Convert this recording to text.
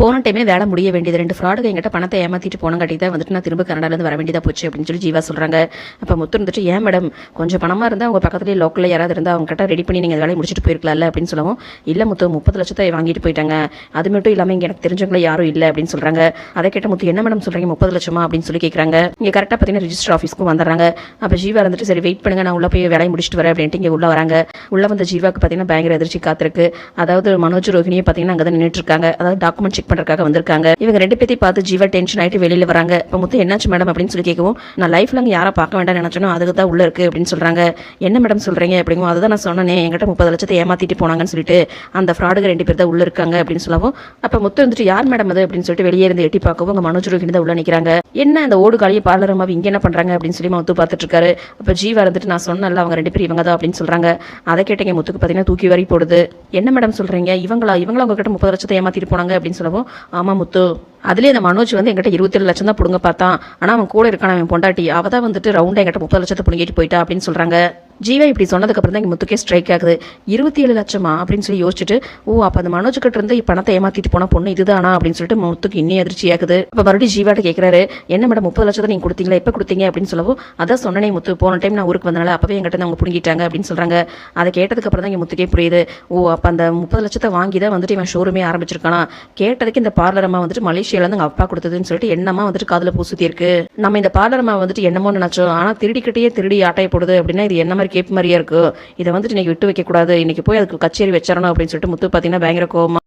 போன டைமே வேலை முடிய வேண்டியது. ரெண்டு ஃப்ராடுங்க எங்கிட்ட பணத்தை ஏமாற்றிட்டு போன கட்டி தான் வந்துட்டு நான் திரும்ப கனடாலேருந்து வர வேண்டியதாக போச்சு அப்படின்னு சொல்லி ஜீவா சொல்கிறாங்க அப்போ முத்து இருந்துட்டு ஏன் மேடம் கொஞ்சம் பணமாக இருந்தால் அவங்க பக்கத்துலேயே லோக்கலில் யாராவது இருந்தால் அவங்க கிட்ட ரெடி பண்ணி நீங்கள் வேலையை முடிச்சுட்டு போயிருக்கலாம்ல? அப்படின்னு சொல்லவும் இல்லை முத்து முப்பது லட்சத்தை வாங்கிட்டு போயிட்டாங்க. அது மட்டும் இல்லாமல் இங்கே எனக்கு தெரிஞ்சவங்களே யாரும் இல்லை. அப்படின்னு சொல்கிறாங்க அதை கேட்ட முத்து என்ன மேடம் சொல்கிறீங்க முப்பது லட்சமா? அப்படின்னு சொல்லி கேட்குறாங்க இங்கே கரெக்டாக பார்த்தீங்கன்னா ரிஜிஸ்டர் ஆஃபீஸ்க்கு வந்துடுறாங்க. அப்போ ஜீவா இருந்துட்டு சரி வெயிட் பண்ணுங்க. நான் உள்ளே போய் வேலையை முடிச்சுட்டு வரேன். அப்படின்ட்டு இங்கே உள்ளே வராங்க. உள்ளே வந்த ஜீவாக்கு பார்த்தீங்கன்னா பயங்கர எதிர்ச்சி காத்திருக்கு. அதாவது மனோஜ் ரோஹினியை பார்த்தீங்கன்னா அங்கே தான் நின்றுட்டு இருக்காங்க. அதாவது டாக்குமெண்ட் செக் பண்றதுக்காக வந்திருக்காங்க. இவங்க ரெண்டு பேத்தையும் பார்த்து ஜீவா டென்ஷன் ஆயிட்டு வெளியில வராங்க. இப்போ முத்து என்னாச்சு மேடம் அப்படின்னு சொல்லி கேட்கவும் நான் லைஃப்ல அங்கே யாரை பார்க்க வேண்டாம் நினைச்சனோ அதுக்கு தான் உள்ள இருக்கு அப்படின்னு சொல்றாங்க. என்ன மேடம் சொல்றீங்க? அப்படிங்கும் அதுதான் நான் சொன்னேன் என்கிட்ட முப்பது லட்சத்தை ஏமாத்திட்டு போனாங்கன்னு சொல்லிட்டு அந்த ஃப்ராடுக ரெண்டு பேர் தான் உள்ள இருக்காங்க அப்படின்னு சொல்லவும் அப்போ முத்து வந்துட்டு யார் மேடம் அது? அப்படின்னு சொல்லிட்டு வெளியே இருந்து எட்டி பார்க்கவும் அங்கே மனோஜ் ரோஹினி தான் உள்ள நிற்கிறாங்க என்ன அந்த ஓடு காலியை பார்லர் அம்மா இங்கே என்ன பண்றாங்க? அப்படின்னு சொல்லி முத்து பார்த்துட்டு இருக்காரு அப்போ ஜீவா இருந்துட்டு நான் சொன்னல அவங்க ரெண்டு பேரும் இவங்க தான் அப்படின்னு சொல்றாங்க. அதை கேட்டீங்க முத்துக்கு பார்த்தீங்கன்னா தூக்கி வரி போடுது. என்ன மேடம் சொல்றீங்க? இவங்களா? இவங்களா உங்ககிட்ட முப்பது லட்சத்தை ஏமாத்திட்டு போனாங்க அப்படின்னு சொல்லவும் ஆமா முத்து அதுலேயே அந்த மனோஜ் வந்து எங்கிட்ட இருபத்தேழு லட்சம் தான் பிடுங்க பார்த்தான் ஆனால் அவன் கூட இருக்கான அவன் பொண்டாட்டி. அவள் தான் வந்துட்டு ரவுண்டாக எங்கிட்ட முப்பது லட்சத்தை பிடுங்கிட்டு போயிட்டா அப்படின்னு சொல்கிறாங்க ஜீவா இப்படி சொன்னதுக்கப்புறம் தான் இங்கே முத்துக்கே ஸ்ட்ரைக் ஆகுது. இருபத்தி ஏழு லட்சமா? அப்படின்னு சொல்லி யோசிச்சுட்டு ஓ அப்போ அந்த மனோஜ் கிட்ட இருந்து பணத்தை ஏமாத்திட்டு போன பொண்ணு இதுதானா? அப்படின்னு சொல்லிட்டு முத்துக்கு இன்னும் அதிர்ச்சி ஆகுது. இப்போ மறுபடியும் ஜீவாட்ட கேட்குறாரு என்ன மேடம் முப்பது லட்சத்தை நீங்கள் கொடுத்தீங்களா? எப்போ கொடுத்தீங்க? அப்படின்னு சொல்லவும் அதான் சொன்னனே முத்து போன டைம் நான் ஊருக்கு வந்தனால அப்பவே எங்கிட்ட அவங்க பிடுங்கிட்டாங்க அப்படின்னு சொல்கிறாங்க அதை கேட்டதுக்கப்புறம் தான் இங்கே முத்துக்கே புரியுது ஓ அப்போ அந்த முப்பது லட்சத்தை வாங்கி தான் வந்துட்டு இவன் ஷோரூமே ஆரம்பிச்சிருக்கானா? கேட்டதுக்கு இந்த பார்லர் அம்மா வந்துட்டு மலேசியாவிலேருந்து அவங்க அப்பா கொடுத்ததுன்னு சொல்லிட்டு என்னமா வந்துட்டு காதில் பூசுத்தி இருக்கு? நம்ம இந்த பார்லர் அம்மா வந்துட்டு என்னமோ நினச்சோம் ஆனால் திருடிக்கிட்டே திருடி ஆட்டையை போடுது அப்படின்னா இது என்ன மாதிரி கேப் மாதிரியே இருக்கு. இதை வந்துட்டு இன்றைக்கி விட்டு வைக்க கூடாது இன்னைக்கு போய் அதுக்கு கச்சேரி வச்சிடணும் அப்படின்னு சொல்லிட்டு முத்து பார்த்தீங்கன்னா பயங்கர கோவமா